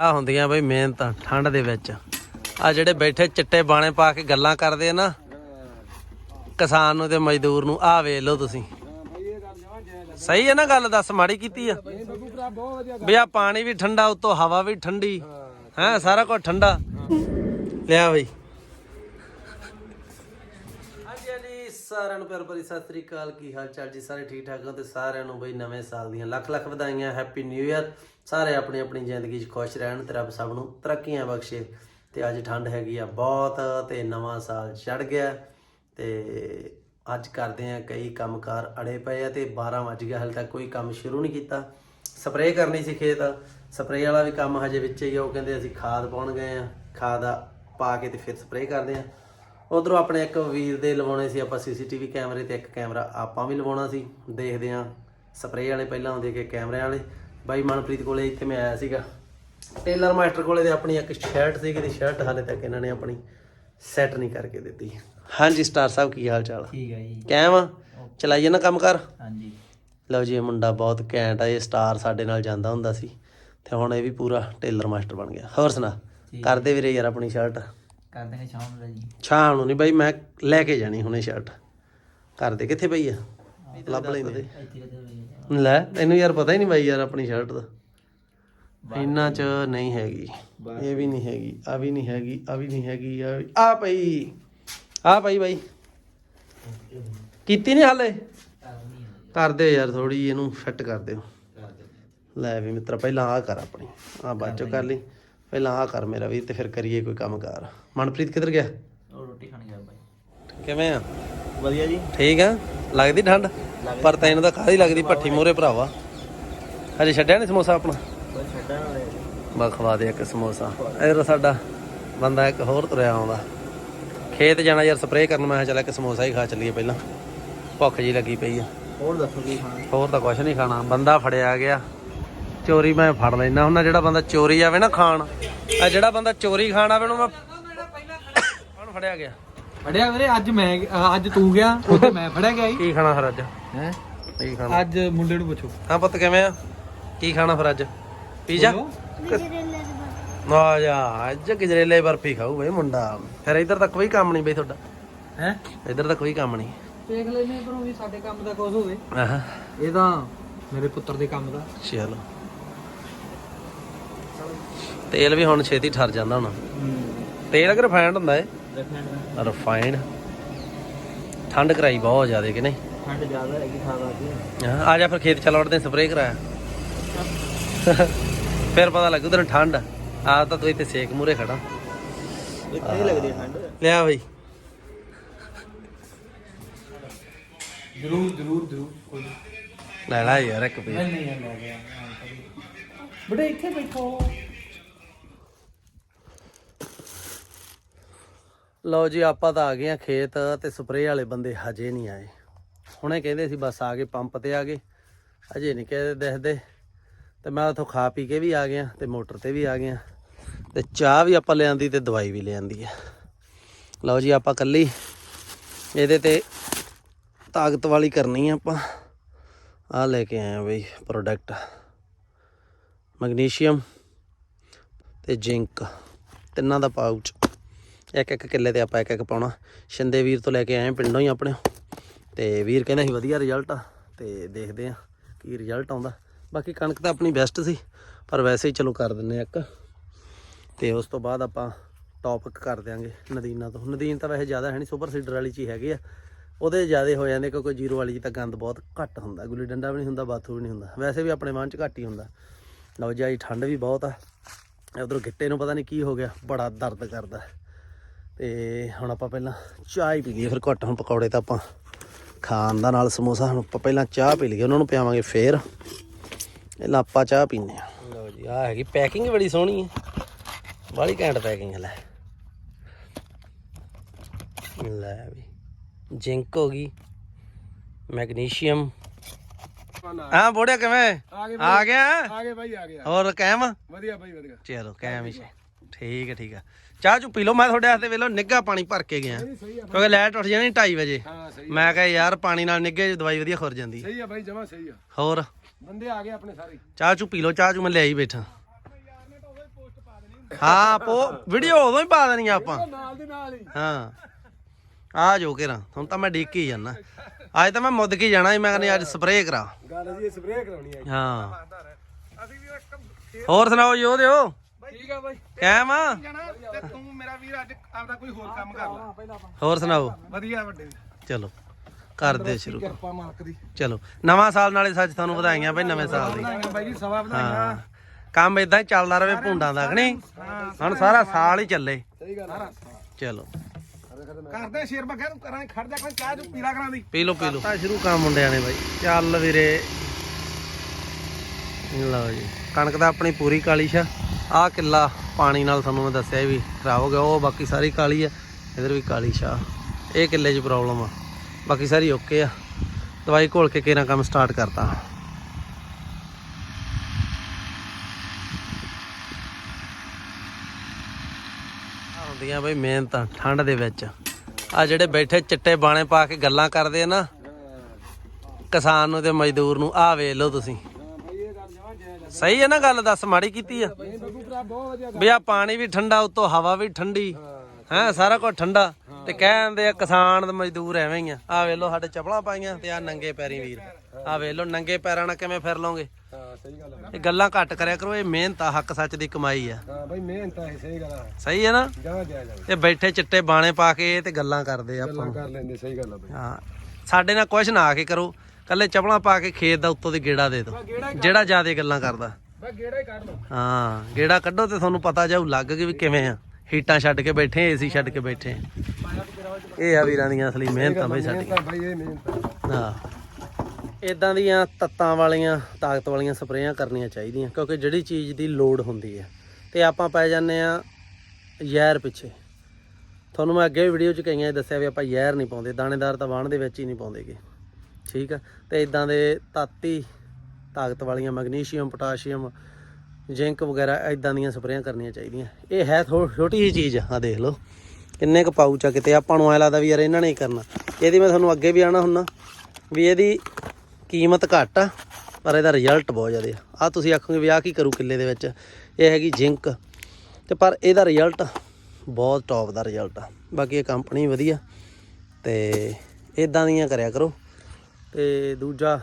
ਆ ਹੁੰਦੀਆਂ ਬਈ ਮਿਹਨਤਾਂ ਠੰਡ ਦੇ ਵਿੱਚ। ਆ ਜਿਹੜੇ ਬੈਠੇ ਚਿੱਟੇ ਬਾਣੇ ਪਾ ਕੇ ਗੱਲਾਂ ਕਰਦੇ ਆ ਨਾ, ਕਿਸਾਨ ਨੂੰ ਤੇ ਮਜ਼ਦੂਰ ਨੂੰ, ਆ ਵੇਖ ਲਓ ਤੁਸੀਂ। ਸਹੀ ਹੈ ਨਾ ਗੱਲ, ਦੱਸ ਮਾੜੀ ਕੀਤੀ ਆ। ਵੀ ਆ ਪਾਣੀ ਵੀ ਠੰਡਾ, ਉਤੋਂ ਹਵਾ ਵੀ ਠੰਡੀ। ਹੈ, ਸਾਰਾ ਕੁਝ ਠੰਡਾ। ਲਿਆ ਬਈ। ਸਾਰਿਆਂ ਨੂੰ ਪਿਆਰ ਭਰੀ ਸਤਿ ਸ੍ਰੀ ਅਕਾਲ, ਕੀ ਹਾਲ ਚਾਲ ਜੀ? ਸਾਰੇ ਠੀਕ ਠਾਕ ਹੋ ਤੇ ਸਾਰਿਆਂ ਨੂੰ ਬਈ ਨਵੇਂ ਸਾਲ ਦੀਆਂ ਲੱਖ ਲੱਖ ਵਧਾਈਆਂ ਹੈਪੀ ਨਿਊ ਇਅਰ ਸਾਰੇ ਆਪਣੀ ਆਪਣੀ ਜ਼ਿੰਦਗੀ 'ਚ ਖੁਸ਼ ਰਹਿਣ ਤੇ ਰੱਬ ਸਭ ਨੂੰ ਤਰੱਕੀਆਂ ਬਖਸ਼ੇ। ਤੇ ਅੱਜ ਠੰਡ ਹੈਗੀ ਆ ਬਹੁਤ ਤੇ ਨਵਾਂ ਸਾਲ ਚੜ ਗਿਆ। ਤੇ ਅੱਜ ਕਰਦੇ ਆ ਕਈ ਕੰਮਕਾਰ ਅੜੇ ਪਏ ਆ ਤੇ 12 ਵੱਜ ਗਿਆ, ਹਾਲੇ ਤੱਕ ਕੋਈ ਕੰਮ ਸ਼ੁਰੂ ਨਹੀਂ ਕੀਤਾ। ਸਪਰੇਅ ਕਰਨੀ ਸੀ ਖੇਤ। ਸਪਰੇਅ ਵਾਲਾ ਵੀ ਕੰਮ ਹਜੇ ਵਿੱਚ ਹੀ ਆ, ਉਹ ਕਹਿੰਦੇ ਅਸੀਂ ਖਾਦ ਪਾਉਣ ਗਏ ਆ। ਖਾਦ ਪਾ ਕੇ ਤੇ ਫਿਰ ਸਪਰੇਅ ਕਰਦੇ ਆ। ਉਧਰੋਂ ਆਪਣੇ ਇੱਕ ਵੀਰ ਦੇ ਲਵਾਉਣੇ ਸੀ ਆਪਾਂ ਸੀਸੀਟੀਵੀ ਕੈਮਰੇ ਤੇ ਇੱਕ ਕੈਮਰਾ ਆਪਾਂ ਵੀ ਲਵਾਉਣਾ ਸੀ। ਦੇਖਦੇ ਆ ਸਪਰੇਅ ਵਾਲੇ ਪਹਿਲਾਂ ਆਉਂਦੇ ਕਿ ਕੈਮਰੇ ਵਾਲੇ। ਬਾਈ ਮਨਪ੍ਰੀਤ ਕੋਲੇ ਇੱਥੇ ਮੈਂ ਆਇਆ ਸੀਗਾ। ਟੇਲਰ ਮਾਸਟਰ ਕੋਲੇ ਤੇ ਆਪਣੀ ਇੱਕ ਸ਼ਰਟ ਸੀਗੀ ਤੇ ਸ਼ਰਟ ਹਾਲੇ ਤੱਕ ਇਹਨਾਂ ਨੇ ਆਪਣੀ ਸੈੱਟ ਨਹੀਂ ਕਰਕੇ ਦਿੱਤੀ। ਹਾਂਜੀ ਸਟਾਰ ਸਾਹਿਬ ਕੀ ਹਾਲ ਚਾਲ? ਠੀਕ ਹੈ ਜੀ। ਕੈਮ ਆ? ਚਲਾਈਏ ਨਾ ਕੰਮ ਕਰ? ਹਾਂਜੀ। ਲਓ ਜੀ ਇਹ ਮੁੰਡਾ ਬਹੁਤ ਘੈਂਟ ਆ। ਇਹ ਸਟਾਰ ਸਾਡੇ ਨਾਲ ਜਾਂਦਾ ਹੁੰਦਾ ਸੀ। ਤੇ ਹੁਣ ਇਹ ਵੀ ਪੂਰਾ ਟੇਲਰ ਮਾਸਟਰ ਬਣ ਗਿਆ। ਹੋਰ ਸੁਣਾ? ਕਰਦੇ ਵੀਰੇ ਯਾਰ ਆਪਣੀ ਸ਼ਰਟ ਕਰ ਦੇਂਗੇ ਸ਼ਾਮ ਨੂੰ ਜੀ। ਸ਼ਾਮ ਨੂੰ ਨਹੀਂ ਬਾਈ ਮੈਂ ਲੈ ਕੇ ਜਾਣੀ ਹੁਣੇ ਸ਼ਰਟ ਕਰਦੇ ਕਿੱਥੇ ਪਈ ਆ? ਲੱਭ ਲੈਂਦੇ। ਲੈ ਤੈਨੂੰ ਯਾਰ ਪਤਾ ਹੀ ਨਹੀਂ ਬਾਈ ਯਾਰ ਆਪਣੀ ਸ਼ਰਟ ਦਾ। ਇੰਨਾ ਚ ਨਹੀਂ ਹੈਗੀ। ਇਹ ਵੀ ਨਹੀਂ ਹੈਗੀ ਆ ਵੀ ਨਹੀਂ ਹੈਗੀ ਆ ਵੀ ਨਹੀਂ ਹੈਗੀ ਆ ਪਈ। ਆ ਪਈ ਬਾਈ। ਕੀਤੀ ਨਹੀਂ ਹਾਲੇ? ਕਰ ਦਿਓ ਯਾਰ ਥੋੜੀ ਇਹਨੂੰ ਫਿੱਟ ਕਰ ਦਿਓ। ਲੈ ਵੀ ਮਿੱਤਰ ਪਹਿਲਾਂ ਆ ਕਰ ਆਪਣੀ। ਆ ਬਾਅਦ ਚੋਂ ਕਰ ਲਈ। ਪਹਿਲਾਂ ਆ ਕਰ ਮੇਰਾ ਵੀ ਤੇ ਫਿਰ ਕਰੀਏ ਕੋਈ ਕੰਮ ਕਾਰ ਮਨਪ੍ਰੀਤ ਕਿੱਧਰ ਗਿਆ? ਉਹ ਰੋਟੀ ਖਾਣ ਗਿਆ ਬਾਈ। ਕਿਵੇਂ ਆ? ਵਧੀਆ ਜੀ। ਠੀਕ ਆ? ਲੱਗਦੀ ਠੰਡ? ਪਰ ਤੈਨੂੰ ਤਾਂ ਕਾਹਦੀ ਲੱਗਦੀ ਭੱਠੀ ਮੂਰੇ ਭਰਾਵਾ। ਹਜੇ ਛੱਡਿਆ ਨਹੀਂ ਸਮੋਸਾ ਆਪਣਾ? ਬਸ ਛੱਡਣ ਵਾਲੇ ਬਾ ਖਵਾ ਦੇ ਇੱਕ ਸਮੋਸਾ। ਇਧਰ ਸਾਡਾ ਬੰਦਾ ਇੱਕ ਹੋਰ ਤੁਰਿਆ ਆਉਂਦਾ। ਖੇਤ ਜਾਣਾ ਯਾਰ ਸਪਰੇਅ ਕਰਨ। ਮੈਂ ਚੱਲ ਇੱਕ ਸਮੋਸਾ ਹੀ ਖਾ ਚੱਲੀਏ ਪਹਿਲਾਂ। ਭੁੱਖ ਜੀ ਲੱਗੀ ਪਈ ਆ। ਹੋਰ ਦੱਸੋ ਕੀ ਖਾਣਾ? ਹੋਰ ਤਾਂ ਕੁਝ ਨਹੀਂ ਖਾਣਾ। ਬੰਦਾ ਫੜਿਆ ਗਿਆ। ਚੋਰੀ ਮੈਂ ਫੜ ਲੈਣਾ ਹੁੰਦਾ ਜਿਹੜਾ ਬੰਦਾ ਚੋਰੀ ਆਵੇ ਨਾ ਖਾਣ। ਆ ਜਿਹੜਾ ਬੰਦਾ ਚੋਰੀ ਖਾਣ ਆਵੇ ਉਹਨੂੰ ਮੈਂ ਫੜਿਆ ਗਿਆ? ਫੜਿਆ ਵੀਰੇ ਅੱਜ ਮੈਂ ਅੱਜ ਤੂੰ ਗਿਆ ਉੱਥੇ ਮੈਂ ਫੜਿਆ ਗਿਆ ਕੀ ਖਾਣਾ ਫਿਰ ਅੱਜ? ਹੈ? ਕੀ ਖਾਣਾ? ਅੱਜ ਮੁੰਡੇ ਨੂੰ ਪੁੱਛੋ। ਹਾਂ ਪੁੱਤ ਕਿਵੇਂ ਆ? ਕੀ ਖਾਣਾ ਫਿਰ ਅੱਜ? ਪੀਜ਼ਾ? ਆ ਜਾ ਅੱਜ ਗਜਰੇਲੇ ਬਰਫੀ ਖਾਊ ਬਈ ਮੁੰਡਾ। ਫਿਰ ਇੱਧਰ ਤੱਕ ਕੋਈ ਕੰਮ ਨਹੀਂ ਬਈ ਤੁਹਾਡਾ। ਹੈ? ਇੱਧਰ ਤਾਂ ਕੋਈ ਕੰਮ ਨਹੀਂ। ਦੇਖ ਲੈਨੇ ਪਰ ਵੀ ਸਾਡੇ ਕੰਮ ਦਾ ਕੁਝ ਹੋਵੇ। ਆਹ। ਇਹ ਤਾਂ ਮੇਰੇ ਪੁੱਤਰ ਦੇ ਕੰਮ ਦਾ। ਚਲੋ। ਤੇਲ ਵੀ ਹੁਣ ਛੇਤੀ ਠਰ ਜਾਂਦਾ ਹੁਣ। ਤੇਲ ਕਿ ਰਿਫਾਈਨਡ ਹੁੰਦਾ ਏ। ਰਿਫਾਈਨਡ ਠੰਡ ਕਰਾਈ ਬਹੁਤ ਜ਼ਿਆਦਾ ਕਿ ਨਹੀਂ? ਠੰਡ ਜ਼ਿਆਦਾ ਹੈਗੀ ਖਾਵਾ ਆ ਜਾ ਫਿਰ ਖੇਤ ਚੱਲ ਵੜਦੇ ਸਪਰੇਅ ਕਰਾਇਆ। ਫਿਰ ਪਤਾ ਲੱਗੂ ਤੈਨੂੰ ਠੰਡ। ਆ ਤਾਂ ਤੂੰ ਇੱਥੇ ਸੇਕ ਮੂਰੇ ਖੜਾ। ਇੱਥੇ ਹੀ ਲੱਗਦੀ ਹੈ ਠੰਡ। ਲਿਆ ਬਈ। ਜ਼ਰੂਰ ਜ਼ਰੂਰ ਜ਼ਰੂਰ। ਕੋਈ ਲੈ ਲੈ ਯਾਰ ਇੱਕ ਪੀ ਨਹੀਂ ਨਹੀਂ ਲੈ ਗਿਆ ਬੜੇ ਇੱਥੇ ਬੈਠੋ ਲਓ ਜੀ, ਆਪਾਂ ਤਾਂ ਆ ਗਏ ਆ ਖੇਤ ਤੇ ਸਪਰੇਅ ਵਾਲੇ ਬੰਦੇ ਹਜੇ ਨਹੀਂ ਆਏ। ਹੁਣੇ ਕਹਿੰਦੇ ਸੀ ਬਸ ਆ ਗਏ, ਪੰਪ ਤੇ ਆ ਗਏ। ਹਜੇ ਨਹੀਂ ਕਹਿੰਦੇ ਦਿਖਦੇ। ਤੇ ਮੈਂ ਉਥੋਂ ਖਾ ਪੀ ਕੇ ਵੀ ਆ ਗਿਆ ਤੇ ਮੋਟਰ ਤੇ ਵੀ ਆ ਗਿਆ। ਤੇ ਚਾਹ ਵੀ ਆਪਾਂ ਲਿਆਂਦੀ ਤੇ ਦਵਾਈ ਵੀ ਲਿਆਂਦੀ ਆ। ਲਓ ਜੀ, ਆਪਾਂ ਕੱਲੀ ਇਹਦੇ ਤੇ ਤਾਕਤ ਵਾਲੀ ਕਰਨੀ ਆ ਆਪਾਂ। ਆ ਲੈ ਕੇ ਆਏ ਆ ਬਈ ਪ੍ਰੋਡਕਟ ਮੈਗਨੀਸ਼ੀਅਮ ਤੇ ਜ਼ਿੰਕ ਤਿੰਨਾਂ ਦਾ ਪਾਊਚ ਇੱਕ ਇੱਕ ਕਿੱਲੇ ਤੇ ਆਪਾਂ ਇੱਕ ਇੱਕ ਪਾਉਣਾ। ਸ਼ਿੰਦੇ ਵੀਰ ਤੋਂ ਲੈ ਕੇ ਆਏ ਪਿੰਡੋਂ ਹੀ ਆਪਣੇ। ਤੇ ਵੀਰ ਕਹਿੰਦਾ ਸੀ ਵਧੀਆ ਰਿਜ਼ਲਟ ਆ, ਤੇ ਦੇਖਦੇ ਆ ਕੀ ਰਿਜ਼ਲਟ ਆਉਂਦਾ। ਬਾਕੀ ਕਣਕ ਤਾਂ ਆਪਣੀ ਬੈਸਟ ਸੀ, ਪਰ ਵੈਸੇ ਹੀ ਚਲੋ ਕਰ ਦਿੰਨੇ ਆ ਇੱਕ। ਤੇ ਉਸ ਤੋਂ ਬਾਅਦ ਆਪਾਂ ਟੌਪਿਕ ਕਰ ਦਿਆਂਗੇ ਨਦੀਨਾ ਤੋਂ। ਨਦੀਨ ਤਾਂ ਵੈਸੇ ਜ਼ਿਆਦਾ ਹੈ ਨਹੀਂ ਸੁਪਰ ਸੀਡਰ ਵਾਲੀ ਚ ਹੀ ਹੈਗੇ ਆ। ਉਹਦੇ ਜ਼ਿਆਦਾ ਹੋ ਜਾਂਦੇ, ਕਿਉਂਕਿ ਜ਼ੀਰੋ ਵਾਲੀ 'ਚ ਤਾਂ ਗੰਦ ਬਹੁਤ ਘੱਟ ਹੁੰਦਾ। ਗੁੱਲੀ ਡੰਡਾ ਵੀ ਨਹੀਂ ਹੁੰਦਾ, ਬਾਥੂ ਵੀ ਨਹੀਂ ਹੁੰਦਾ। ਵੈਸੇ ਵੀ ਆਪਣੇ ਮਨ 'ਚ ਘੱਟ ਹੀ ਹੁੰਦਾ। ਲਓ ਜੀ ਅੱਜ ਠੰਡ ਵੀ ਬਹੁਤ ਆ। ਉਧਰੋਂ ਗਿੱਟੇ ਨੂੰ ਪਤਾ ਨਹੀਂ ਕੀ ਹੋ ਗਿਆ, ਬੜਾ ਦਰਦ ਕਰਦਾ। ਤੇ ਹੁਣ ਆਪਾਂ ਪਹਿਲਾਂ ਚਾਹ ਹੀ ਪੀ ਲਈਏ ਫਿਰ ਘੱਟ ਹੁਣ ਪਕੌੜੇ ਤਾਂ ਆਪਾਂ ਖਾਣ ਦਾ ਨਾਲ ਸਮੋਸਾ, ਹੁਣ ਆਪਾਂ ਪਹਿਲਾਂ ਚਾਹ ਪੀ ਲਈਏ, ਉਹਨਾਂ ਨੂੰ ਪਿਆਵਾਂਗੇ ਫੇਰ। ਇਹ ਆਪਾਂ ਚਾਹ ਪੀਨੇ ਆ ਲਓ ਜੀ ਆ ਹੈਗੀ ਪੈਕਿੰਗ ਬੜੀ ਸੋਹਣੀ ਹੈ ਬਾਲੀ ਘੈਂਟ ਪੈਕਿੰਗ ਲੈ। ਲੈ ਵੀ, ਜ਼ਿੰਕ ਹੋ ਗਈ, ਮੈਗਨੀਸ਼ੀਅਮ। ਹਾਂ ਬੋੜਿਆ ਕਿਵੇਂ? ਆ ਗਿਆ? ਆ ਗਏ ਭਾਈ ਆ ਗਏ ਹੋਰ ਕਾਇਮ? ਵਧੀਆ ਭਾਈ ਵਧੀਆ। ਚਲੋ ਕਾਇਮ ਹੀ ਠੀਕ ਹੈ ਠੀਕ ਹੈ। ਚਾਹ ਚੁ ਪੀ ਲਓ ਮੈਂ ਤੁਹਾਡੇ ਵਾਸਤੇ ਵੇਲੋ ਨਿੱਘਾ ਪਾਣੀ ਭਰ ਕੇ ਗਿਆ। ਕਿਉਂਕਿ ਲਾਈਟ ਉੱਠ ਜਾਣੀ 2:30 ਵਜੇ। ਮੈਂ ਕਿਹਾ ਯਾਰ ਪਾਣੀ ਨਾਲ 'ਚ ਦਵਾਈ ਵਧੀਆ ਖੁਰ ਜਾਂਦੀ। ਸਹੀ ਆ ਭਾਈ ਜਮਾ ਸਹੀ ਆ। ਹੋਰ? ਬੰਦੇ ਆ ਗਏ ਆਪਣੇ ਸਾਰੇ। ਚਾਹ ਚੁ ਪੀ ਲਓ ਚਾਹ ਚੁ ਮੈਂ ਲਿਆਈ ਬੈਠਾ। ਹਾਂ ਪੋ ਵੀਡੀਓ ਉਦੋਂ ਹੀ ਪਾ ਦੇਣੀ ਆਪਾਂ। ਨਾਲ ਦੇ ਨਾਲ ਹੀ। ਹਾਂ। ਆ ਜੋ ਕੇਰਾ ਹੁਣ ਤਾਂ ਮੈਂ ਡੀਕ ਹੀ ਜਾਣਾ ਅੱਜ ਤਾਂ ਮੈਂ ਮੁੱਦ ਕੇ ਜਾਣਾ ਸੀ ਮੈਂ ਕਹਿੰਦਾ ਅੱਜ ਸਪਰੇਅ ਕਰਾ। ਗੱਲ ਜੀ ਸਪਰੇਅ ਕਰਾਉਣੀ ਹੈ ਹਾਂ। ਅਸੀਂ ਵੀ ਇੱਕ ਹੋਰ ਸੁਣਾਓ ਜੀ ਉਹਦੇ ਹੋ ਠੀਕ ਆ ਬਾਈ। ਕੈਮ ਆ? ਜਾਣਾ ਤੇ ਤੂੰ ਮੇਰਾ ਵੀਰ ਅੱਜ ਆਪਦਾ ਕੋਈ ਹੋਰ ਕੰਮ ਕਰ ਲੈ। ਪਹਿਲਾਂ ਹੋਰ ਸੁਣਾਓ? ਵਧੀਆ ਵੱਡੇ ਚਲੋ ਕਰਦੇ ਸ਼ੁਰੂ। ਕਿਰਪਾ ਮਾਲਕ ਦੀ। ਚਲੋ ਨਵਾਂ ਸਾਲ ਨਾਲੇ ਸੱਚ ਤੁਹਾਨੂੰ ਵਧਾਈਆਂ ਬਈ ਨਵੇਂ ਸਾਲ ਦੀ। ਵਧਾਈਆਂ ਬਾਈ ਜੀ ਸਵਾ ਵਧਾਈਆਂ। ਹਾਂ। ਕੰਮ ਇਦਾਂ ਹੀ ਚੱਲਦਾ ਰਵੇ ਭੁੰਡਾਂ ਦਾ ਕਿ ਨਹੀਂ? ਹੁਣ ਸਾਰਾ ਸਾਲ ਹੀ ਚੱਲੇ। ਸਹੀ ਗੱਲ ਚਲੋ। ਕਰਦੇ ਸ਼ੇਰ ਬਗੈਰ ਨੂੰ ਕਰਾਂ ਖੜ ਜਾ ਕੋਈ ਚਾਹ ਤੂੰ ਪੀਲਾ ਕਰਾਂ ਦੀ ਪੀ ਲਓ ਪੀ ਲਓ। ਤਾਂ ਸ਼ੁਰੂ ਕੰਮ ਮੁੰਡਿਆਂ ਨੇ ਬਾਈ। ਚੱਲ ਵੀਰੇ। ਲਓ ਜੀ। ਕਣਕ ਤਾਂ ਆਪਣੀ ਪੂਰੀ ਕਾਲੀ ਛਾ। ਆਹ ਕਿੱਲਾ ਪਾਣੀ ਨਾਲ ਤੁਹਾਨੂੰ ਮੈਂ ਦੱਸਿਆ ਵੀ ਖਰਾਬ ਹੋ ਗਿਆ। ਉਹ ਬਾਕੀ ਸਾਰੀ ਕਾਲੀ ਆ। ਇਧਰ ਵੀ ਕਾਲੀ ਛਾ। ਇਹ ਕਿੱਲੇ 'ਚ ਪ੍ਰੋਬਲਮ ਆ। ਬਾਕੀ ਸਾਰੀ ਓਕੇ ਆ। ਦਵਾਈ ਘੋਲ ਕੇ ਕਿਹਨਾਂ ਕੰਮ ਸਟਾਰਟ ਕਰਤਾ? ਹੁੰਦੀਆਂ ਬਈ ਮਿਹਨਤ ਠੰਡ ਦੇ ਵਿੱਚ। ਆ ਜਿਹੜੇ ਬੈਠੇ ਚਿੱਟੇ ਬਾਣੇ ਪਾ ਕੇ ਗੱਲਾਂ ਕਰਦੇ ਆ ਨਾ, ਕਿਸਾਨ ਨੂੰ ਤੇ ਮਜ਼ਦੂਰ ਨੂੰ ਆ ਵੇਖ ਲਓ ਤੁਸੀਂ। ਸਹੀ ਹੈ ਨਾ ਗੱਲ, ਦੱਸ ਮਾੜੀ ਕੀਤੀ ਆ। ਬਹੁਤ ਵਧੀਆ ਵੀ ਆ ਪਾਣੀ ਵੀ ਠੰਡਾ, ਉਤੋਂ ਹਵਾ ਵੀ ਠੰਡੀ। ਹੈ, ਸਾਰਾ ਕੁਝ ਠੰਡਾ। ਤੇ ਕਹਿੰਦੇ ਆ ਕਿਸਾਨ ਤੇ ਮਜ਼ਦੂਰ ਐਵੇਂ ਹੀ ਆ। ਆ ਵੇਖ ਲਓ ਸਾਡੇ ਚਪਲਾਂ ਪਾਈਆਂ ਤੇ ਆ ਨੰਗੇ ਪੈਰੀ ਵੀਰ। ਆ ਵੇਖ ਲਓ ਨੰਗੇ ਪੈਰਾਂ ਨਾਲ ਕਿਵੇਂ ਫਿਰ ਲਓਗੇ ਹਾਂ ਸਹੀ ਗੱਲ ਹੈ ਇਹ ਗੱਲਾਂ ਘੱਟ ਕਰਿਆ ਕਰੋ ਇਹ ਮਿਹਨਤ ਆ ਹੱਕ ਸੱਚ ਦੀ ਕਮਾਈ ਆ। ਹਾਂ ਬਾਈ ਮਿਹਨਤ ਹੈ ਸਹੀ ਗੱਲ ਹੈ ਸਹੀ ਹੈ ਨਾ? ਜਾ ਜਾ ਜਾ। ਇਹ ਬੈਠੇ ਚਿੱਟੇ ਬਾਣੇ ਪਾ ਕੇ ਤੇ ਗੱਲਾਂ ਕਰਦੇ ਆ ਆਪਾਂ। ਨੂੰ ਕਰ ਲੈਂਦੇ ਸਹੀ ਗੱਲ ਹੈ ਬਾਈ। ਹਾਂ ਸਾਡੇ ਨਾਲ ਕੁਛ ਨਾ ਆ ਕੇ ਕਰੋ ਕੱਲੇ ਚਪਲਾਂ ਪਾ ਕੇ ਖੇਤ ਦਾ ਉੱਤੋਂ ਦੀ ਗੇੜਾ ਦੇ ਦਿਓ। ਜਿਹੜਾ ਜ਼ਿਆਦਾ ਗੱਲਾਂ ਕਰਦਾ। ਬਸ ਗੇੜਾ ਹੀ ਕੱਢ ਲਓ। ਹਾਂ ਗੇੜਾ ਕੱਢੋ ਤੇ ਤੁਹਾਨੂੰ ਪਤਾ ਜਾਊ ਲੱਗ ਕੇ ਵੀ ਕਿਵੇਂ ਆ। ਹੀਟਾਂ ਛੱਡ ਕੇ ਬੈਠੇ ਏਸੀ ਛੱਡ ਕੇ ਬੈਠੇ। ਇਹ ਆ ਵੀਰਾਂ ਦੀਆਂ ਅਸਲੀ ਮਿਹਨਤਾਂ ਬਈ ਸਾਡੀ ਬਾਈ ਇਹ ਮਿਹਨਤ। ਹਾਂ। ਇਦਾਂ ਦੀਆਂ ਤੱਤਾਂ ਵਾਲੀਆਂ, ਤਾਕਤ ਵਾਲੀਆਂ ਸਪਰੇਆਂ ਕਰਨੀਆਂ ਚਾਹੀਦੀਆਂ, ਕਿਉਂਕਿ ਜਿਹੜੀ ਚੀਜ਼ ਦੀ ਲੋੜ ਹੁੰਦੀ ਹੈ। ਤੇ ਆਪਾਂ ਪੈ ਜਾਂਦੇ ਆ ਜ਼ਹਿਰ ਪਿੱਛੇ। ਤੁਹਾਨੂੰ ਮੈਂ ਅੱਗੇ ਵੀਡੀਓ 'ਚ ਕਈਆਂ ਦੱਸਿਆ ਵੀ ਆਪਾਂ ਜ਼ਹਿਰ ਨਹੀਂ ਪਾਉਂਦੇ, ਦਾਣੇਦਾਰ ਤਾਂ ਵਾਣ ਦੇ ਵਿੱਚ ਹੀ ਨਹੀਂ ਪਾਉਂਦੇਗੇ। ਠੀਕ ਆ? ਤੇ ਇਦਾਂ ਦੇ ਤਾਤੀ, ਤਾਕਤ ਵਾਲੀਆਂ ਮੈਗਨੀਸ਼ੀਅਮ, ਪੋਟਾਸ਼ੀਅਮ, ਜ਼ਿੰਕ ਵਗੈਰਾ ਇਦਾਂ ਦੀਆਂ ਸਪਰੇਆਂ ਕਰਨੀਆਂ ਚਾਹੀਦੀਆਂ। ਇਹ ਹੈ ਥੋ- ਛੋਟੀ ਜਿਹੀ ਚੀਜ਼ ਆ ਦੇਖ ਲਓ। ਕਿੰਨੇ ਕੁ ਪਾਊਚ ਆ ਕਿਤੇ? ਆਪਾਂ ਨੂੰ ਐ ਲੱਗਦਾ ਵੀ ਯਾਰ ਇਹਨਾਂ ਨੇ ਹੀ ਕਰਨਾ। ਇਹਦੀ ਮੈਂ ਤੁਹਾਨੂੰ ਅੱਗੇ ਵੀ ਆਣਾ ਹੁੰਨਾ, ਵੀ ਇਹਦੀ ਕੀਮਤ ਘੱਟ ਆ, ਪਰ ਇਹਦਾ ਰਿਜ਼ਲਟ ਬਹੁਤ ਜ਼ਿਆਦਾ ਆ। ਆ ਤੁਸੀਂ ਆਖੋਗੇ ਵੀ ਆ ਕੀ ਕਰੂ ਕਿੱਲੇ ਦੇ ਵਿੱਚ? ਇਹ ਹੈਗੀ ਜ਼ਿੰਕ ਤੇ ਪਰ ਇਹਦਾ ਰਿਜ਼ਲਟ ਬਹੁਤ ਟੌਪ ਦਾ ਰਿਜ਼ਲਟ ਆ। ਬਾਕੀ ਇਹ ਕੰਪਨੀ ਵਧੀਆ। ਤੇ ਇਦਾਂ ਦੀਆਂ ਕਰਿਆ ਕਰੋ। ਤੇ ਦੂਜਾ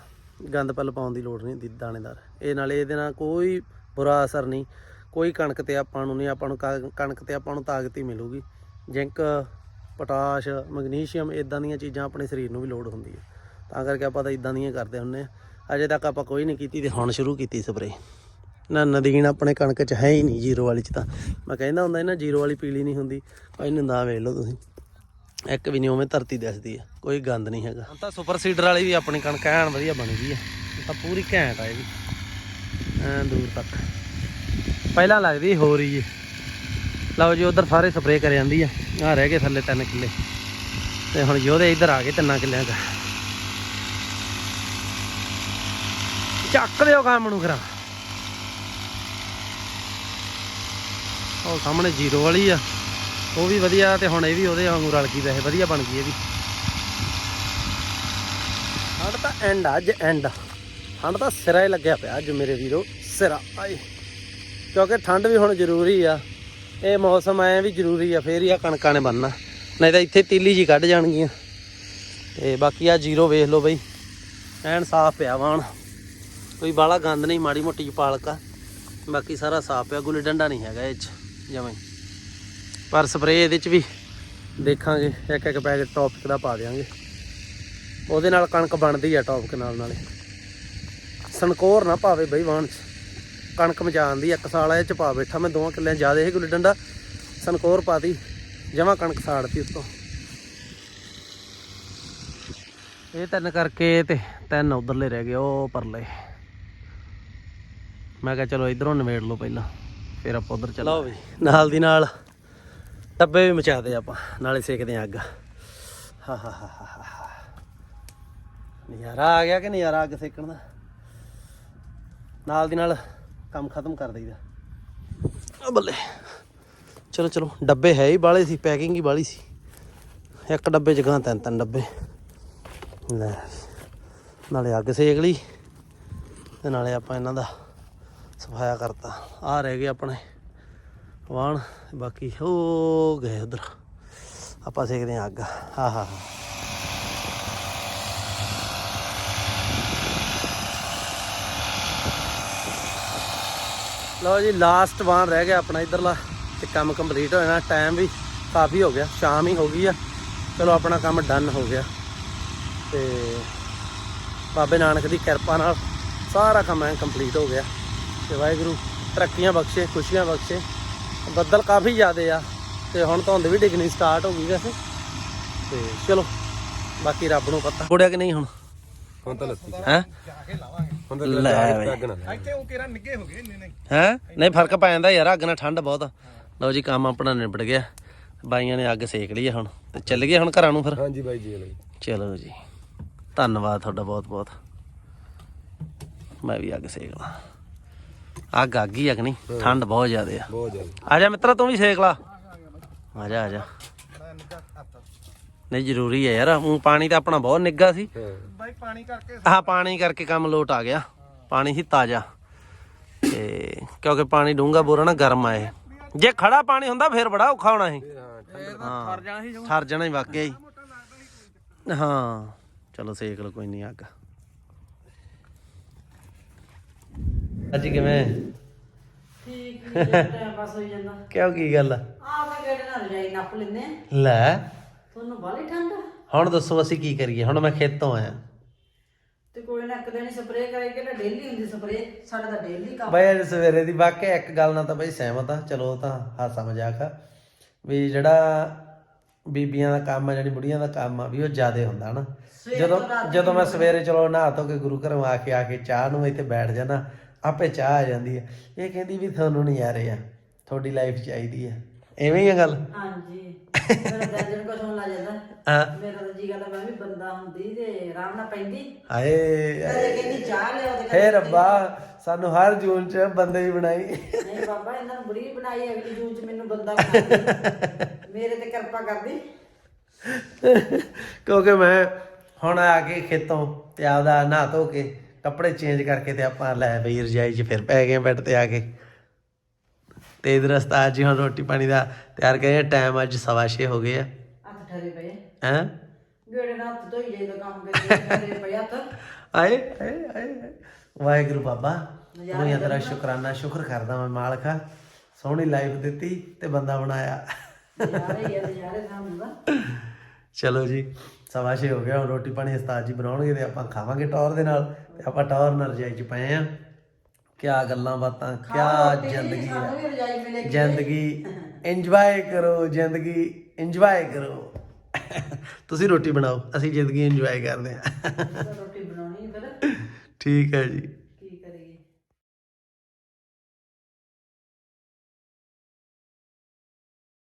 ਗੰਦ ਪੱਲ ਪਾਉਣ ਦੀ ਲੋੜ ਨਹੀਂ ਦਾਣੇਦਾਰ। ਇਹ ਨਾਲੇ ਇਹਦੇ ਨਾਲ ਕੋਈ ਬੁਰਾ ਅਸਰ ਨਹੀਂ। ਕੋਈ ਕਣਕ ਤੇ ਆਪਾਂ ਨੂੰ ਨਹੀਂ, ਆਪਾਂ ਨੂੰ ਕ- ਕਣਕ ਤੇ ਆਪਾਂ ਨੂੰ ਤਾਕਤ ਹੀ ਮਿਲੂਗੀ। ਜ਼ਿੰਕ ਪੋਟਾਸ਼, ਮੈਗਨੀਸ਼ੀਅਮ ਇਦਾਂ ਦੀਆਂ ਚੀਜ਼ਾਂ ਆਪਣੇ ਸਰੀਰ ਨੂੰ ਵੀ ਲੋੜ ਹੁੰਦੀ ਹੈ ਤਾਂ ਕਰਕੇ ਆਪਾਂ ਤਾਂ ਇਦਾਂ ਦੀਆਂ ਕਰਦੇ ਹੁੰਨੇ ਆ ਅਜੇ ਤੱਕ ਆਪਾਂ ਕੋਈ ਨਹੀਂ ਕੀਤੀ ਤੇ ਹੁਣ ਸ਼ੁਰੂ ਕੀਤੀ ਸਪਰੇ ਨਾ ਨਦੀਨ ਆਪਣੇ ਕਣਕ 'ਚ ਹੈ ਹੀ ਨਹੀਂ ਜ਼ੀਰੋ ਵਾਲੀ 'ਚ ਤਾਂ। ਮੈਂ ਕਹਿੰਦਾ ਹੁੰਦਾ ਇਹਨਾਂ ਜ਼ੀਰੋ ਵਾਲੀ ਪੀਲੀ ਨਹੀਂ ਹੁੰਦੀ। ਭਾਈ ਨੰਦਾ ਵੇਖ ਲਓ ਤੁਸੀਂ। ਇੱਕ ਵੀ ਨਹੀਂ ਉਵੇਂ ਧਰਤੀ ਦਿਸਦੀ ਆ। ਕੋਈ ਗੰਦ ਨਹੀਂ ਹੈਗਾ। ਤਾਂ ਸੁਪਰ ਸੀਡਰ ਵਾਲੀ ਵੀ ਆਪਣੀ ਕਣਕ ਐਨ ਵਧੀਆ ਬਣ ਗਈ ਆ। ਤਾਂ ਪੂਰੀ ਘੈਂਟ ਆ ਇਹ ਵੀ। ਐਨ ਦੂਰ ਤੱਕ। ਪਹਿਲਾਂ ਲੱਗਦੀ ਹੋ ਰਹੀ ਏ ਲਓ ਜੀ, ਉਧਰ ਸਾਰੇ ਸਪਰੇਅ ਕਰ ਜਾਂਦੀ ਆ। ਆ ਰਹਿ ਗਏ ਥੱਲੇ 3 ਕਿੱਲੇ। ਤੇ ਹੁਣ ਯੋਧੇ ਇੱਧਰ ਆ ਗਏ ਤਿੰਨਾਂ ਕਿੱਲਿਆਂ ਦਾ। ਚੱਕ ਦਿਓ ਕੰਮ ਨੂੰ ਕਰਾਂ ਉਹ ਸਾਹਮਣੇ ਜ਼ੀਰੋ ਵਾਲੀ ਆ। ਉਹ ਵੀ ਵਧੀਆ ਤੇ ਹੁਣ ਇਹ ਵੀ ਉਹਦੇ ਵਾਂਗੂ ਰਲ ਗਈ ਵੈਸੇ ਵਧੀਆ ਬਣ ਗਈ ਇਹ ਵੀ। ਹਣ ਤਾਂ ਐਂਡ ਆ, ਅੱਜ ਐਂਡ ਹਣ ਤਾਂ ਸਿਰਾ ਹੀ ਲੱਗਿਆ ਪਿਆ ਅੱਜ ਮੇਰੇ ਵੀਰੋ ਸਿਰਾ। ਆਏ। ਕਿਉਂਕਿ ਠੰਡ ਵੀ ਹੁਣ ਜ਼ਰੂਰੀ ਆ। ਇਹ ਮੌਸਮ ਐ ਵੀ ਜ਼ਰੂਰੀ ਆ ਫੇਰ ਹੀ ਆ ਕਣਕਾਂ ਨੇ ਬੰਨਣਾ ਨਹੀਂ ਤਾਂ ਇੱਥੇ ਤੀਲੀ ਜੀ ਕੱਢ ਜਾਣਗੀਆਂ। ਤੇ ਬਾਕੀ ਆ ਜ਼ੀਰੋ ਵੇਖ ਲਓ ਬਈ। ਐਨ ਸਾਫ਼ ਪਿਆ ਵਾਣ। ਕੋਈ ਬਾਲਾ ਗੰਦ ਨਹੀਂ, ਮਾੜੀ ਮੋਟੀ ਜਿਹੀ ਪਾਲਕ ਆ। ਬਾਕੀ ਸਾਰਾ ਸਾਫ਼ ਪਿਆ, ਗੁੱਲੀ ਡੰਡਾ ਨਹੀਂ ਹੈਗਾ ਇਹ ਚ, ਜਮਾਂ ਪਰ ਸਪਰੇਅ ਇਹਦੇ ਚ ਵੀ ਦੇਖਾਂਗੇ, ਇੱਕ ਇੱਕ ਪੈਕੇਟ ਟੌਪਿਕ ਦਾ ਪਾ ਦੇਾਂਗੇ ਉਹਦੇ ਨਾਲ ਕਣਕ ਬਣਦੀ ਆ ਟੌਪਿਕ ਨਾਲ ਨਾਲੇ। ਸਨਕੋਰ ਨਾ ਪਾਵੇ ਬਈ ਵਾਣ ਚ। ਕਣਕ ਮਚਾਉਂਦੀ ਇੱਕ ਸਾਲ ਇਹ ਚ ਪਾ ਬੈਠਾ ਮੈਂ, ਦੋਵਾਂ ਕਿੱਲਿਆਂ ਜ਼ਿਆਦਾ ਇਹ ਗੁੱਲੀ ਡੰਡਾ। ਸਨਕੋਰ ਪਾਤੀ, ਜਮਾ ਕਣਕ ਸਾੜਤੀ ਉੱਤੋਂ। ਇਹ ਤਿੰਨ ਕਰਕੇ ਤੇ ਤਿੰਨ ਉਧਰਲੇ ਰਹਿ ਗਏ, ਉਹ ਪਰਲੇ। ਮੈਂ ਕਿਹਾ ਚਲੋ ਇਧਰੋਂ ਨਿਬੇੜ ਲਓ ਪਹਿਲਾਂ, ਫਿਰ ਆਪਾਂ ਉਧਰ ਚੱਲ ਲਓ ਵੀ, ਨਾਲ ਦੀ ਨਾਲ ਡੱਬੇ ਵੀ ਮਚਾ ਦੇ ਆਪਾਂ, ਨਾਲੇ ਸੇਕਦੇ ਆਂ ਅੱਗ। ਹਾ ਹਾ ਹਾ ਹਾ ਹਾ ਹਾ। ਨਜ਼ਾਰਾ ਆ ਗਿਆ ਕਿ ਨਜ਼ਾਰਾ ਅੱਗ ਸੇਕਣ ਦਾ? ਨਾਲ ਦੀ ਨਾਲ ਕੰਮ ਖਤਮ ਕਰ ਦਈਦਾ। ਆ ਬੱਲੇ। ਚਲੋ ਚਲੋ, ਡੱਬੇ ਹੈ ਹੀ ਬਾਲੇ ਸੀ, ਪੈਕਿੰਗ ਹੀ ਬਾਲੀ ਸੀ। ਇੱਕ ਡੱਬੇ ਚ ਗਾਂ ਤਿੰਨ ਤਿੰਨ ਡੱਬੇ। ਲੈ, ਨਾਲੇ ਅੱਗ ਸੇਕ ਲਈ, ਤੇ ਨਾਲੇ ਆਪਾਂ ਇਹਨਾਂ ਦਾ ਸਫਾਇਆ ਕਰਤਾ। ਆ ਰਹਿ ਗਏ ਆਪਣੇ ਵਾਣ ਬਾਕੀ ਹੋ ਗਏ ਉਧਰ। ਆਪਾਂ ਸੇਕਦੇ ਹਾਂ ਅੱਗ। ਹਾਂ ਹਾਂ ਹਾਂ ਲਓ ਜੀ ਲਾਸਟ ਵਾਣ ਰਹਿ ਗਿਆ ਆਪਣਾ ਇਧਰਲਾ ਤੇ ਕੰਮ ਕੰਪਲੀਟ ਹੋ ਜਾਣਾ ਟਾਈਮ ਵੀ ਕਾਫੀ ਹੋ ਗਿਆ, ਸ਼ਾਮ ਹੀ ਹੋ ਗਈ ਆ। ਚਲੋ, ਆਪਣਾ ਕੰਮ ਡਨ ਹੋ ਗਿਆ। ਤੇ ਬਾਬੇ ਨਾਨਕ ਦੀ ਕਿਰਪਾ ਨਾਲ ਸਾਰਾ ਕੰਮ ਐ ਕੰਪਲੀਟ ਹੋ ਗਿਆ। ਤੇ ਵਾਹਿਗੁਰੂ ਤਰੱਕੀਆਂ ਬਖਸ਼ੇ ਖੁਸ਼ੀਆਂ ਬਖਸ਼ੇ। ਬੱਦਲ ਕਾਫੀ ਜ਼ਿਆਦੇ ਆ ਤੇ ਹੁਣ ਧੁੰਦ ਵੀ ਡਿੱਗਣੀ ਸਟਾਰਟ ਹੋ ਗਈ ਵੈਸੇ। ਤੇ ਚਲੋ ਬਾਕੀ ਰੱਬ ਨੂੰ ਪਤਾ। ਕੋੜਿਆ ਕਿ ਨਹੀਂ ਹੁਣ? ਹੁਣ ਤਾਂ ਲੱਤੀ ਹੈ? ਹੁਣ ਤਾਂ ਲੈ ਅੱਗ। ਇੱਥੇ ਉਹ ਕਿਹੜਾ ਨਿੱਗੇ ਹੋ ਗਏ ਇੰਨੇ ਨਹੀਂ ਹੈ? ਨਹੀਂ ਫ਼ਰਕ ਪੈ ਜਾਂਦਾ ਯਾਰ ਅੱਗ ਨਾਲ ਠੰਡ ਬਹੁਤ ਲਓ ਜੀ ਕੰਮ ਆਪਣਾ ਨਿਬੜ ਗਿਆ। ਬਾਈਆਂ ਨੇ ਅੱਗ ਸੇਕ ਲਈ ਹੁਣ। ਤੇ ਚੱਲ ਗਏ ਹੁਣ ਘਰਾਂ ਨੂੰ ਫਿਰ? ਹਾਂਜੀ ਬਾਈ ਜੀ ਚਲੋ ਜੀ। ਧੰਨਵਾਦ ਤੁਹਾਡਾ ਬਹੁਤ ਬਹੁਤ ਮੈਂ ਵੀ ਅੱਗ ਸੇਕ ਲਾਂ। ਅੱਗ ਅੱਗ ਹੀ ਅੱਗ ਨਹੀਂ? ਠੰਡ ਬਹੁਤ ਜ਼ਿਆਦੇ ਆ। ਬਹੁਤ ਜ਼ਿਆਦਾ। ਆ ਜਾ ਮਿੱਤਰਾ ਤੂੰ ਵੀ ਸੇਕ ਲਾ। ਆ ਜਾ ਆ ਜਾ। ਨਹੀਂ ਜ਼ਰੂਰੀ ਹੈ ਯਾਰ। ਉਹ ਪਾਣੀ ਤਾਂ ਆਪਣਾ ਬਹੁਤ ਨਿੱਗਾ ਸੀ। ਹਾਂ। ਬਾਈ ਪਾਣੀ ਕਰਕੇ ਆਹ ਪਾਣੀ ਕਰਕੇ ਕੰਮ ਲੋਟ ਆ ਗਿਆ। ਪਾਣੀ ਸੀ ਤਾਜ਼ਾ। ਤੇ ਕਿਉਂਕਿ ਪਾਣੀ ਡੂੰਗਾ ਬੋਰਾ ਨਾ ਗਰਮ ਆਏ ਜੇ ਖੜਾ ਪਾਣੀ ਹੁੰਦਾ ਫਿਰ ਬੜਾ ਔਖਾ ਹੋਣਾ ਸੀ। ਹਾਂ ਠਰ ਜਾਣਾ ਸੀ ਠਰ ਜਾਣਾ ਹੀ ਵਾਕਿਆ ਹੀ। ਹਾਂ। ਚਲੋ ਸੇਕ ਲਓ ਕੋਈ ਨਹੀਂ ਅੱਗ। ਅੱਜ ਕਿਵੇਂ? ਠੀਕ ਟਾਈਮ ਪਾਸ ਹੋਈ ਜਾਂਦਾ। ਕਿਉਂ ਕੀ ਗੱਲ ਆ? ਆ ਮੈਂ ਕਿਹੜੇ ਨਾਲ ਰਜਾਈ ਨੱਪ ਲੈਨੇ ਆ। ਲੈ। ਤੁਹਾਨੂੰ ਬਾਲੀ ਠੰਡ ਆ? ਹੁਣ ਦੱਸੋ ਅਸੀਂ ਕੀ ਕਰੀਏ? ਹੁਣ ਮੈਂ ਖੇਤੋਂ ਆਇਆ। ਤੇ ਕੋਈ ਨਾ ਇੱਕ ਦਿਨ ਸਪਰੇਅ ਕਰੇ ਕਿ ਡੇਲੀ ਹੁੰਦੀ ਸਪਰੇਅ ਸਾਡਾ ਤਾਂ ਡੇਲੀ ਕੰਮ ਬਈ ਅੱਜ ਸਵੇਰੇ ਦੀ ਵਾਕਿਆ ਇੱਕ ਗੱਲ ਨਾਲ ਤਾਂ ਬਈ ਸਹਿਮਤ ਆ। ਚਲੋ ਉਹ ਤਾਂ ਹਾਸਾ ਮਜ਼ਾਕ ਆ। ਵੀ ਜਿਹੜਾ ਬੀਬੀਆਂ ਦਾ ਕੰਮ ਆ ਜਿਹੜੀ ਬੁੜੀਆਂ ਦਾ ਕੰਮ ਆ ਵੀ ਉਹ ਜ਼ਿਆਦੇ ਹੁੰਦਾ ਨਾ। ਜਦੋਂ ਜਦੋਂ ਮੈਂ ਸਵੇਰੇ ਚਲੋ ਨਹਾ ਧੋ ਕੇ ਗੁਰੂ ਘਰੋਂ ਆ ਕੇ ਆ ਕੇ ਚਾਹ ਨੂੰ ਇੱਥੇ ਬੈਠ ਜਾਣਾ ਆਪੇ ਚਾਹ ਆ ਜਾਂਦੀ ਹੈ। ਇਹ ਕਹਿੰਦੀ ਵੀ ਤੁਹਾਨੂੰ ਨਜ਼ਾਰੇ ਆ ਤੁਹਾਡੀ ਲਾਈਫ ਚਾਹੀਦੀ ਆ ਐਵੇਂ ਹੀ ਆ ਗੱਲ? ਹਾਂਜੀ। ਮੇਰਾ ਦਰਜਨ ਕੋ ਸੌਣ ਲੱਗ ਜਾਂਦਾ। ਹਾਂ। ਮੇਰਾ ਤਾਂ ਜੀ ਕਰਦਾ ਮੈਂ ਵੀ ਬੰਦਾ ਹੁੰਦੀ ਤੇ ਆਰਾਮ ਨਾਲ ਪੈਂਦੀ। ਹਾਏ ਕਦੇ ਕਹਿੰਦੀ ਚਾਹ ਲਿਆਓ ਤੇ ਹੇ ਰੱਬਾ ਸਾਨੂੰ ਹਰ ਜੂਨ ਚ ਬੰਦੇ ਹੀ ਬਣਾਈ। ਨਹੀਂ ਬਾਬਾ ਇਹਨਾਂ ਨੂੰ ਬੁੜੀ ਬਣਾਈ ਅਗਲੀ ਜੂਨ ਚ ਮੈਨੂੰ ਬੰਦਾ ਬਣਾ ਦੇ। ਮੇਰੇ ਤੇ ਕਿਰਪਾ ਕਰਦੀ। ਕਿਉਂਕਿ ਮੈਂ ਹੁਣ ਆ ਕੇ ਖੇਤੋਂ ਤੇ ਆਪਦਾ ਨਹਾ ਧੋ ਕੇ ਕੱਪੜੇ ਚੇਂਜ ਕਰਕੇ ਤੇ ਆਪਾਂ ਲੈ ਬਈ ਰਜਾਈ 'ਚ ਫਿਰ ਪੈ ਗਏ ਬੈੱਡ ਤੇ ਆ ਕੇ। ਤੇ ਇਧਰ ਉਸਤਾਦ ਜੀ ਹੁਣ ਰੋਟੀ ਪਾਣੀ ਦਾ ਤਿਆਰ ਕਰਿਆ ਟਾਈਮ ਅੱਜ ਸਵਾ ਛੇ ਹੋ ਗਏ ਆ। ਹੱਥ ਠਰੇ ਪਏ ਹੈਂ? ਗੇੜੇ ਨਾਲ ਹੱਥ ਧੋਈ ਜਾਈਦਾ ਕੰਮ ਕਰੀ ਠਰੇ ਪਏ ਹੱਥ। ਆਏ ਆਏ ਆਏ। ਵਾਹਿਗੁਰੂ ਬਾਬਾ ਦੁਨੀਆ ਤੇਰਾ ਸ਼ੁਕਰਾਨਾ ਸ਼ੁਕਰ ਕਰਦਾ ਮੈਂ ਮਾਲਕਾ। ਸੋਹਣੀ ਲਾਈਫ ਦਿੱਤੀ ਤੇ ਬੰਦਾ ਬਣਾਇਆ। ਸਾਹਮਣੇ ਚਲੋ ਜੀ। ਸਵਾ ਛੇ ਹੋ ਗਿਆ ਹੁਣ ਰੋਟੀ ਪਾਣੀ ਉਸਤਾਦ ਜੀ ਬਣਾਉਣਗੇ ਤੇ ਆਪਾਂ ਖਾਵਾਂਗੇ ਟੌਰ ਦੇ ਨਾਲ ਤੇ ਆਪਾਂ ਟੌਰ ਨਾਲ ਰਜਾਈ ਚ ਪਏ ਆ। ਕਿਆ ਗੱਲਾਂ ਬਾਤਾਂ ਕਿਆ ਜ਼ਿੰਦਗੀ ਮਿਲੇਗੀ। ਜ਼ਿੰਦਗੀ ਇੰਜੋਏ ਕਰੋ ਜ਼ਿੰਦਗੀ ਇੰਜੋਏ ਕਰੋ। ਤੁਸੀਂ ਰੋਟੀ ਬਣਾਓ ਅਸੀਂ ਜ਼ਿੰਦਗੀ ਇੰਜੋਏ ਕਰਦੇ ਆ। ਰੋਟੀ ਬਣਾਉਣੀ ਫਿਰ। ਠੀਕ ਹੈ ਜੀ।